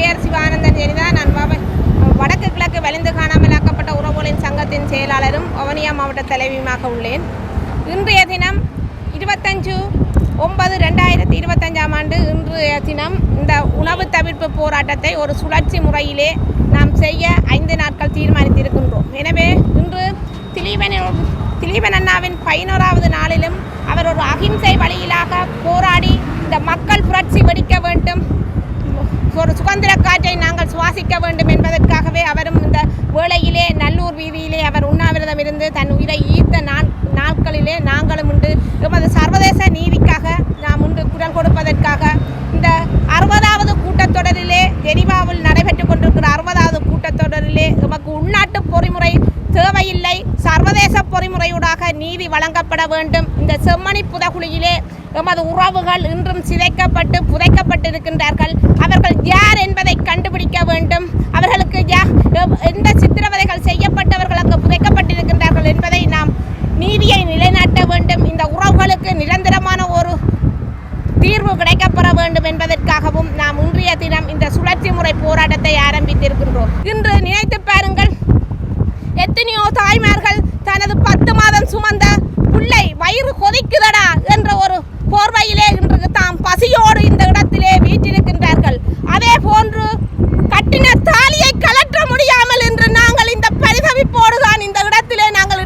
பெயர் சிவானந்தன் ஜெனிதா நான் வ- வடக்கு கிழக்கு வலிந்து காணாமலாக்கப்பட்ட உறவுகளின் சங்கத்தின் செயலாளரும் வவுனியா மாவட்ட தலைவியுமாக உள்ளேன். இன்றைய தினம் இருபத்தஞ்சு ஒன்பது ரெண்டாயிரத்தி இருபத்தஞ்சாம் ஆண்டு இன்றைய தினம் இந்த உணவு தவிர்ப்பு போராட்டத்தை ஒரு சுழற்சி முறையிலே நாம் செய்ய ஐந்து நாட்கள் தீர்மானித்திருக்கின்றோம். எனவே இன்று திலீபன் திலீபன் அண்ணாவின் பதினோராவது நாளிலும் அவர் ஒரு அகிம்சை வழியிலாக போராடி இந்த மக்கள் புரட்சி வெடிக்க வேண்டும் ஒரு சுதந்திர காற்றை நாங்கள் வேண்டும் என்பதற்காகவே அவரும் இந்த வேளையிலே நல்லூர் வீதியிலே அவர் உண்ணாவிரதம் இருந்து தன் உயிரை ஈர்த்த நாட்களிலே நாங்களும் உண்டு. எமது சர்வதேச நீதிக்காக நாம் உண்டு குரல் கொடுப்பதற்காக. இந்த அறுபதாவது கூட்டத்தொடரிலே ஜெனிவாவில் நடைபெற்றுக் கொண்டிருக்கிற அறுபதாவது கூட்டத்தொடரிலே எமக்கு உள்நாட்டு பொறிமுறை தேவையில்லை. சர்வதேச பொறிமுறையூடாக நீதி வழங்கப்பட வேண்டும். இந்த செம்மணி புதகுழியிலே எமது உறவுகள் இன்றும் சிதைக்கப்பட்டு புதைக்கப்பட்டிருக்கின்றார்கள். இருக்கின்றோம் இன்று நினைத்து பாருங்கள் எத்தனையோ தாய்மார்கள் தனது பத்து மாதம் சுமந்த பிள்ளை வயிறு கொதிக்குதடா என்ற ஒரு போர்வையிலே இன்று தாம் பசியோடு இந்த இடத்திலே வீட்டிருக்கின்றார்கள் அதே போன்று கட்டின தாலியை கலற்ற முடியாமல் இன்று நாங்கள் இந்த பரிதவிப்போடு தான் இந்த இடத்திலே நாங்கள்